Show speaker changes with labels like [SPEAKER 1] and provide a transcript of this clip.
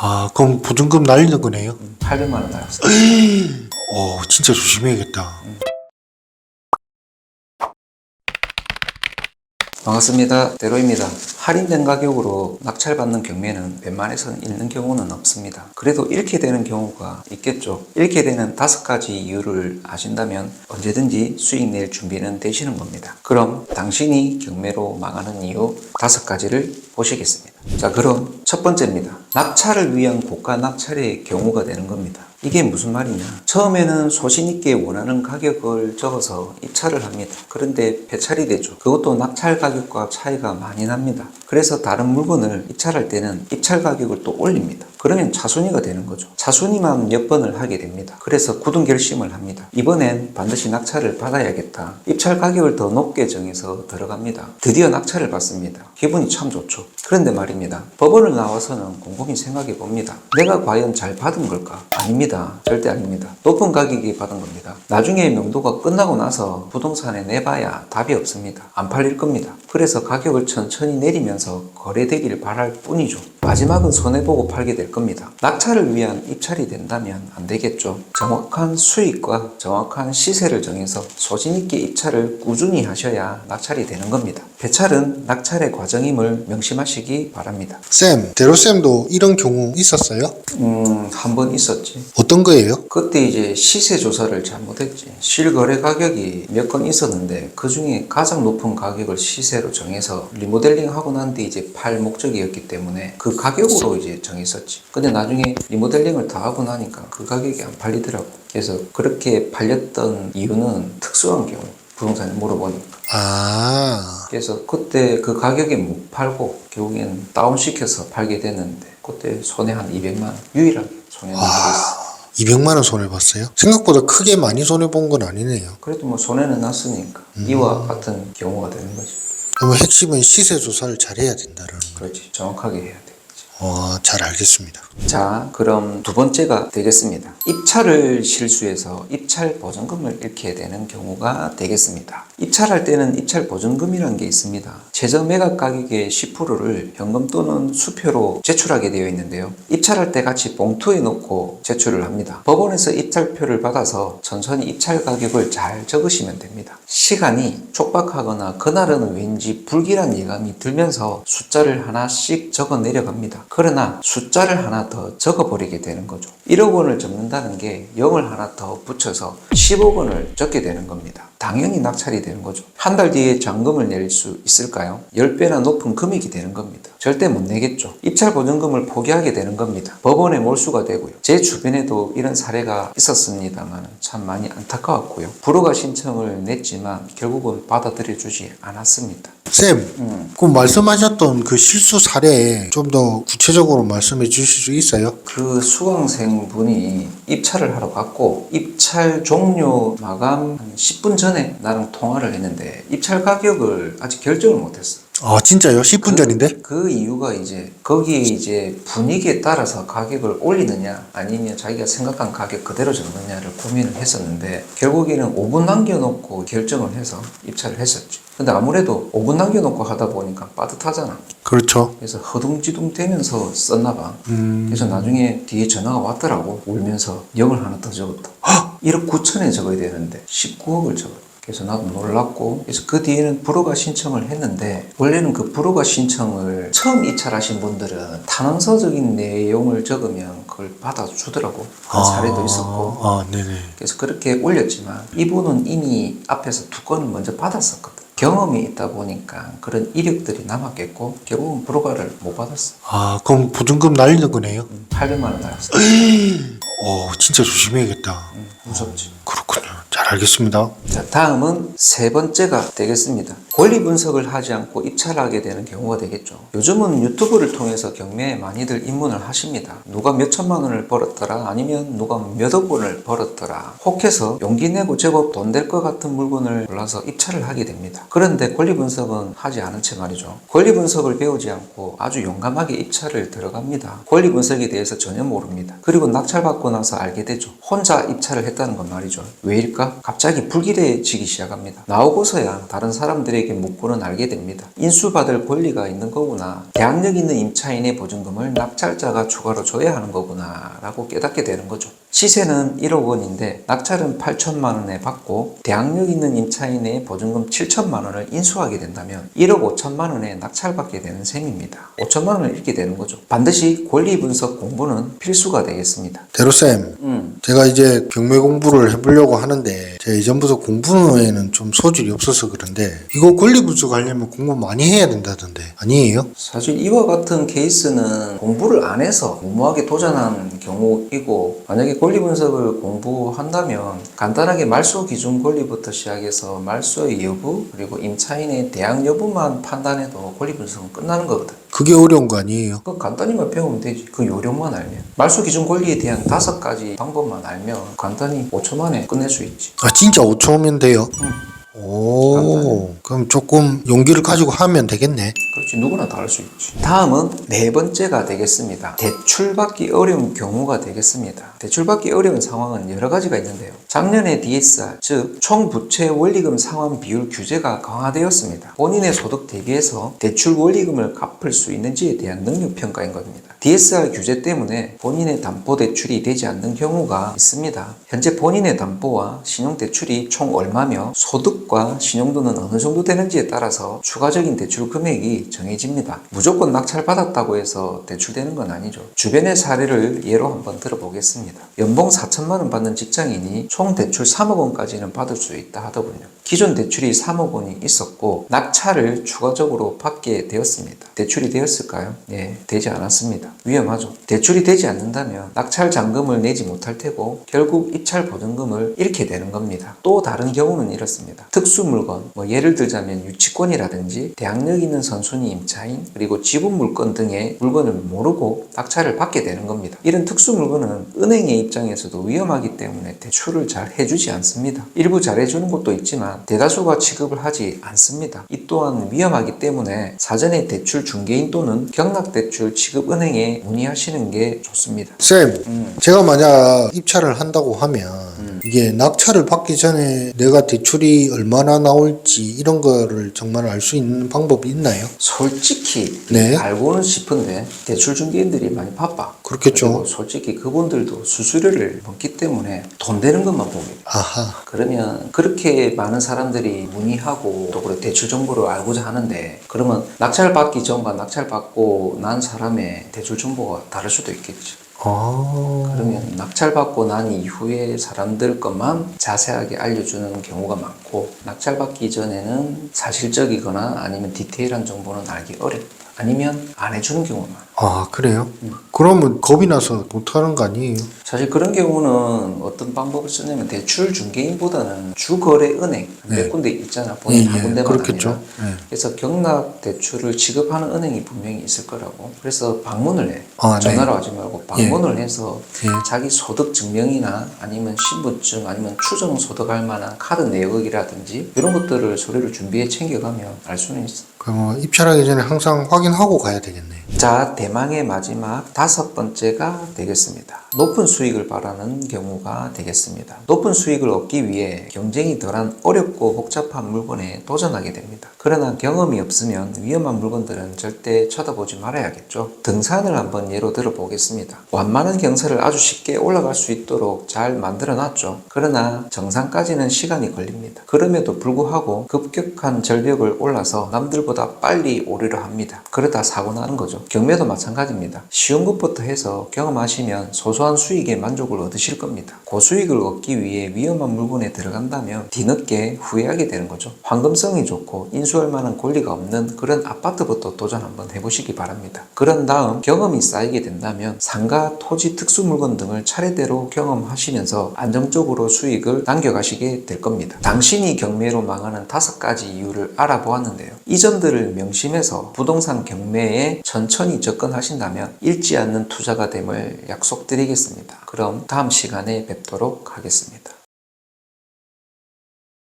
[SPEAKER 1] 아, 그럼 보증금 날리는 거네요?
[SPEAKER 2] 800만 원 나왔어요.
[SPEAKER 1] 어, 진짜 조심해야겠다.
[SPEAKER 2] 반갑습니다. 대로입니다. 할인된 가격으로 낙찰받는 경매는 웬만해서는 잃는 경우는 없습니다. 그래도 잃게 되는 경우가 있겠죠. 잃게 되는 다섯 가지 이유를 아신다면 언제든지 수익 낼 준비는 되시는 겁니다. 그럼 당신이 경매로 망하는 이유 다섯 가지를 보시겠습니다. 자, 그럼 첫 번째입니다. 낙찰을 위한 고가 낙찰의 경우가 되는 겁니다. 이게 무슨 말이냐? 처음에는 소신 있게 원하는 가격을 적어서 입찰을 합니다. 그런데 배찰이 되죠. 그것도 낙찰 가격과 차이가 많이 납니다. 그래서 다른 물건을 입찰할 때는 입찰 가격을 또 올립니다. 그러면 차순위가 되는 거죠. 차순위만 몇 번을 하게 됩니다. 그래서 굳은 결심을 합니다. 이번엔 반드시 낙찰을 받아야겠다. 입찰 가격을 더 높게 정해서 들어갑니다. 드디어 낙찰을 받습니다. 기분이 참 좋죠. 그런데 말입니다. 법원을 나와서는 곰곰이 생각해 봅니다. 내가 과연 잘 받은 걸까? 아닙니다. 절대 아닙니다. 높은 가격이 받은 겁니다. 나중에 명도가 끝나고 나서 부동산에 내봐야 답이 없습니다. 안 팔릴 겁니다. 그래서 가격을 천천히 내리면서 거래되기를 바랄 뿐이죠. 마지막은 손해보고 팔게 될 겁니다. 낙찰을 위한 입찰이 된다면 안 되겠죠. 정확한 수익과 정확한 시세를 정해서 소신있게 입찰을 꾸준히 하셔야 낙찰이 되는 겁니다. 배찰은 낙찰의 과정임을 명심하시기 바랍니다.
[SPEAKER 1] 쌤, 대로쌤도 이런 경우 있었어요?
[SPEAKER 2] 음, 한 번 있었지.
[SPEAKER 1] 어떤 거예요?
[SPEAKER 2] 그때 이제 시세 조사를 잘못했지. 실거래 가격이 몇 건 있었는데 그 중에 가장 높은 가격을 시세로 정해서 리모델링 하고 난 뒤 이제 팔 목적이었기 때문에 그 가격으로 이제 정했었지. 근데 나중에 리모델링을 다 하고 나니까 그 가격이 안 팔리더라고. 그래서 그렇게 팔렸던 이유는 특수한 경우. 부동산에 물어보니까.
[SPEAKER 1] 아,
[SPEAKER 2] 그래서 그때 그 가격에 못 팔고 결국엔 다운시켜서 팔게 됐는데 그때 손해 한 200만 원. 유일하게 손해 난 적이 있어.
[SPEAKER 1] 200만 원 손해 봤어요? 생각보다 크게 많이 손해 본 건 아니네요.
[SPEAKER 2] 그래도 뭐 손해는 났으니까 이와 같은 경우가 되는 거지.
[SPEAKER 1] 그러면 핵심은 시세 조사를 잘 해야 된다는 거.
[SPEAKER 2] 그렇지. 정확하게 해야 돼.
[SPEAKER 1] 어, 잘 알겠습니다.
[SPEAKER 2] 자, 그럼 두 번째가 되겠습니다. 입찰을 실수해서 입찰 보증금을 잃게 되는 경우가 되겠습니다. 입찰할 때는 입찰 보증금이라는 게 있습니다. 최저 매각 가격의 10%를 현금 또는 수표로 제출하게 되어 있는데요. 입찰할 때 같이 봉투에 넣고 제출을 합니다. 법원에서 입찰표를 받아서 천천히 입찰 가격을 잘 적으시면 됩니다. 시간이 촉박하거나 그날은 왠지 불길한 예감이 들면서 숫자를 하나씩 적어 내려갑니다. 그러나 숫자를 하나 더 적어버리게 되는 거죠. 1억 원을 적는다는 게 0을 하나 더 붙여서 10억 원을 적게 되는 겁니다. 당연히 낙찰이 되는 거죠. 한 달 뒤에 잔금을 낼 수 있을까요? 10배나 높은 금액이 되는 겁니다. 절대 못 내겠죠. 입찰 보증금을 포기하게 되는 겁니다. 법원에 몰수가 되고요. 제 주변에도 이런 사례가 있었습니다만 참 많이 안타까웠고요. 불허가 신청을 냈지만 결국은 받아들여 주지 않았습니다.
[SPEAKER 1] 쌤,
[SPEAKER 2] 음.
[SPEAKER 1] 그 말씀하셨던 그 실수 사례 좀 더 구체적으로 말씀해 주실 수 있어요?
[SPEAKER 2] 그 수강생분이 입찰을 하러 갔고 입찰 종료 마감 한 10분 전에 나랑 통화를 했는데 입찰 가격을 아직 결정을 못했어.
[SPEAKER 1] 아, 진짜요? 10분 전인데?
[SPEAKER 2] 그 이유가 이제 거기에 이제 분위기에 따라서 가격을 올리느냐 아니면 자기가 생각한 가격 그대로 적느냐를 고민을 했었는데 결국에는 5분 남겨놓고 결정을 해서 입찰을 했었죠. 근데 아무래도 5분 남겨놓고 하다 보니까 빠듯하잖아.
[SPEAKER 1] 그렇죠.
[SPEAKER 2] 그래서 허둥지둥 되면서 썼나 봐.
[SPEAKER 1] 음,
[SPEAKER 2] 그래서 나중에 뒤에 전화가 왔더라고. 울면서 0을 하나 더 적었다. 헉! 1억 9천에 적어야 되는데 19억을 적었다. 그래서 나도 놀랐고 그래서 그 뒤에는 불허가 신청을 했는데 원래는 그 불허가 신청을 처음 입찰하신 분들은 탄원서적인 내용을 적으면 그걸 받아주더라고 그런 사례도 있었고
[SPEAKER 1] 아, 네네.
[SPEAKER 2] 그래서 그렇게 올렸지만 이분은 이미 앞에서 두 건을 먼저 받았었거든 경험이 있다 보니까 그런 이력들이 남았겠고 결국은 불허가를 못 받았어
[SPEAKER 1] 아, 그럼 보증금 날리는 거네요?
[SPEAKER 2] 800만 원 나왔어
[SPEAKER 1] 어, 진짜 조심해야겠다.
[SPEAKER 2] 무섭지
[SPEAKER 1] 그렇군요. 잘 알겠습니다.
[SPEAKER 2] 자, 다음은 세 번째가 되겠습니다. 권리 분석을 하지 않고 입찰하게 되는 경우가 되겠죠. 요즘은 유튜브를 통해서 경매에 많이들 입문을 하십니다. 누가 몇 천만 원을 벌었더라, 아니면 누가 몇억 원을 벌었더라. 혹해서 용기 내고 제법 돈 될 것 같은 물건을 골라서 입찰을 하게 됩니다. 그런데 권리 분석은 하지 않은 채 말이죠. 권리 분석을 배우지 않고 아주 용감하게 입찰을 들어갑니다. 권리 분석에 대해서 전혀 모릅니다. 그리고 낙찰받고 받고 나서 알게 되죠. 혼자 입찰을 했다는 건 말이죠. 왜일까? 갑자기 불길해지기 시작합니다. 나오고서야 다른 사람들에게 묻고는 알게 됩니다. 인수받을 권리가 있는 거구나. 대학력 있는 임차인의 보증금을 낙찰자가 추가로 줘야 하는 거구나. 라고 깨닫게 되는 거죠. 시세는 1억 원인데 낙찰은 8천만 원에 받고 대학력 있는 임차인의 보증금 7천만 원을 인수하게 된다면 1억 5천만 원에 낙찰받게 되는 셈입니다. 5천만 원을 잃게 되는 거죠. 반드시 권리 분석 공부는 필수가 되겠습니다.
[SPEAKER 1] 대로쌤,
[SPEAKER 2] 음,
[SPEAKER 1] 제가 이제 경매 공부를 해보려고 하는데 제가 이전부터 공부에는 좀 소질이 없어서 그런데 이거 권리 분석하려면 공부 많이 해야 된다던데 아니에요?
[SPEAKER 2] 사실 이와 같은 케이스는 공부를 안 해서 무모하게 도전한 경우이고 만약에 권리 분석을 공부한다면 간단하게 말소 기준 권리부터 시작해서 말소의 여부 그리고 임차인의 대항 여부만 판단해도 권리 분석은 끝나는 거거든.
[SPEAKER 1] 그게 어려운 거 아니에요?
[SPEAKER 2] 그 간단히만 배우면 되지. 그 요령만 알면. 말소 기준 권리에 대한 다섯 가지 방법만 알면 간단히 5초 만에 끝낼 수 있지.
[SPEAKER 1] 아 진짜 5초면 돼요?
[SPEAKER 2] 응.
[SPEAKER 1] 오, 그럼 조금 용기를 가지고 하면 되겠네.
[SPEAKER 2] 그렇지. 누구나 다 할 수 있지. 다음은 네 번째가 되겠습니다. 대출받기 어려운 경우가 되겠습니다. 대출받기 어려운 상황은 여러 가지가 있는데요. 작년에 DSR 즉 총부채 원리금 상환 비율 규제가 강화되었습니다. 본인의 소득 대비해서 대출 원리금을 갚을 수 있는지에 대한 능력 평가인 겁니다 DSR 규제 때문에 본인의 담보 대출이 되지 않는 경우가 있습니다 현재 본인의 담보와 신용 대출이 총 얼마며 소득과 신용도는 어느 정도 되는지에 따라서 추가적인 대출 금액이 정해집니다. 무조건 낙찰 받았다고 해서 대출되는 건 아니죠. 주변의 사례를 예로 한번 들어보겠습니다. 연봉 4천만 원 받는 직장인이 총 대출 3억 원까지는 받을 수 있다 하더군요. 기존 대출이 3억 원이 있었고 낙찰을 추가적으로 받게 되었습니다. 대출이 되었을까요? 네, 되지 않았습니다. 위험하죠. 대출이 되지 않는다면 낙찰 잔금을 내지 못할 테고 결국 입찰 보증금을 잃게 되는 겁니다. 또 다른 경우는 이렇습니다. 특수 물건, 뭐 예를 들자면 유치권이라든지 대학력 있는 선순위 임차인 그리고 지분 물건 등의 물건을 모르고 낙찰을 받게 되는 겁니다. 이런 특수 물건은 은행의 입장에서도 위험하기 때문에 대출을 잘 해주지 않습니다. 일부 잘 해주는 곳도 있지만 대다수가 취급을 하지 않습니다. 이 또한 위험하기 때문에 사전에 대출 중개인 또는 경락대출 취급 은행에 문의하시는 게 좋습니다.
[SPEAKER 1] 쌤,
[SPEAKER 2] 음.
[SPEAKER 1] 제가 만약 입찰을 한다고 하면 이게 낙찰을 받기 전에 내가 대출이 얼마나 나올지 이런 거를 정말 알 수 있는 방법이 있나요?
[SPEAKER 2] 솔직히
[SPEAKER 1] 네.
[SPEAKER 2] 알고는 싶은데 대출 중개인들이 많이 바빠.
[SPEAKER 1] 그렇겠죠.
[SPEAKER 2] 솔직히 그분들도 수수료를 먹기 때문에 돈 되는 것만 봅니다.
[SPEAKER 1] 아하.
[SPEAKER 2] 그러면 그렇게 많은 사람들이 문의하고 또 그리고 대출 정보를 알고자 하는데 그러면 낙찰 받기 전과 낙찰 받고 난 사람의 대출 정보가 다를 수도 있겠죠.
[SPEAKER 1] 아.
[SPEAKER 2] 그러면 낙찰 받고 난 이후에 사람들 것만 자세하게 알려주는 경우가 많고 낙찰 받기 전에는 사실적이거나 아니면 디테일한 정보는 알기 어렵다. 아니면 안 해주는 경우가 많아.
[SPEAKER 1] 아, 그래요? 그러면 겁이 나서 못하는 거 아니에요?
[SPEAKER 2] 사실 그런 경우는 어떤 방법을 쓰냐면 대출 중개인보다는 주거래 은행
[SPEAKER 1] 네.
[SPEAKER 2] 몇 군데 있잖아 본인
[SPEAKER 1] 예,
[SPEAKER 2] 한
[SPEAKER 1] 예,
[SPEAKER 2] 군데만
[SPEAKER 1] 그렇겠죠. 예.
[SPEAKER 2] 그래서 경락 대출을 지급하는 은행이 분명히 있을 거라고 그래서 방문을 해
[SPEAKER 1] 아, 네.
[SPEAKER 2] 전화로 하지 말고 방문을 해서
[SPEAKER 1] 예.
[SPEAKER 2] 자기 소득 증명이나 아니면 신분증 아니면 추정 소득할 만한 카드 내역이라든지 이런 것들을 서류를 준비해 챙겨가면 알 수는 있어
[SPEAKER 1] 그럼 입찰하기 전에 항상 확인하고 가야 되겠네.
[SPEAKER 2] 자, 대망의 마지막 다섯 번째가 되겠습니다. 높은 수익을 바라는 경우가 되겠습니다. 높은 수익을 얻기 위해 경쟁이 덜한 어렵고 복잡한 물건에 도전하게 됩니다. 그러나 경험이 없으면 위험한 물건들은 절대 쳐다보지 말아야겠죠. 등산을 한번 예로 들어 보겠습니다. 완만한 경사를 아주 쉽게 올라갈 수 있도록 잘 만들어 놨죠. 그러나 정상까지는 시간이 걸립니다. 그럼에도 불구하고 급격한 절벽을 올라서 남들 보다 빨리 오르려 합니다. 그러다 사고 나는 거죠. 경매도 마찬가지입니다. 쉬운 것부터 해서 경험하시면 소소한 수익에 만족을 얻으실 겁니다. 고수익을 얻기 위해 위험한 물건에 들어간다면 뒤늦게 후회하게 되는 거죠. 황금성이 좋고 인수할 만한 권리가 없는 그런 아파트부터 도전 한번 해보시기 바랍니다. 그런 다음 경험이 쌓이게 된다면 상가, 토지, 특수 물건 등을 차례대로 경험하시면서 안정적으로 수익을 남겨가시게 될 겁니다. 당신이 경매로 망하는 다섯 가지 이유를 알아보았는데요. 이 점들을 명심해서 부동산 경매에 천천히 접근하신다면 잃지 않는 투자가 됨을 약속드리겠습니다. 그럼 다음 시간에 뵙도록 하겠습니다.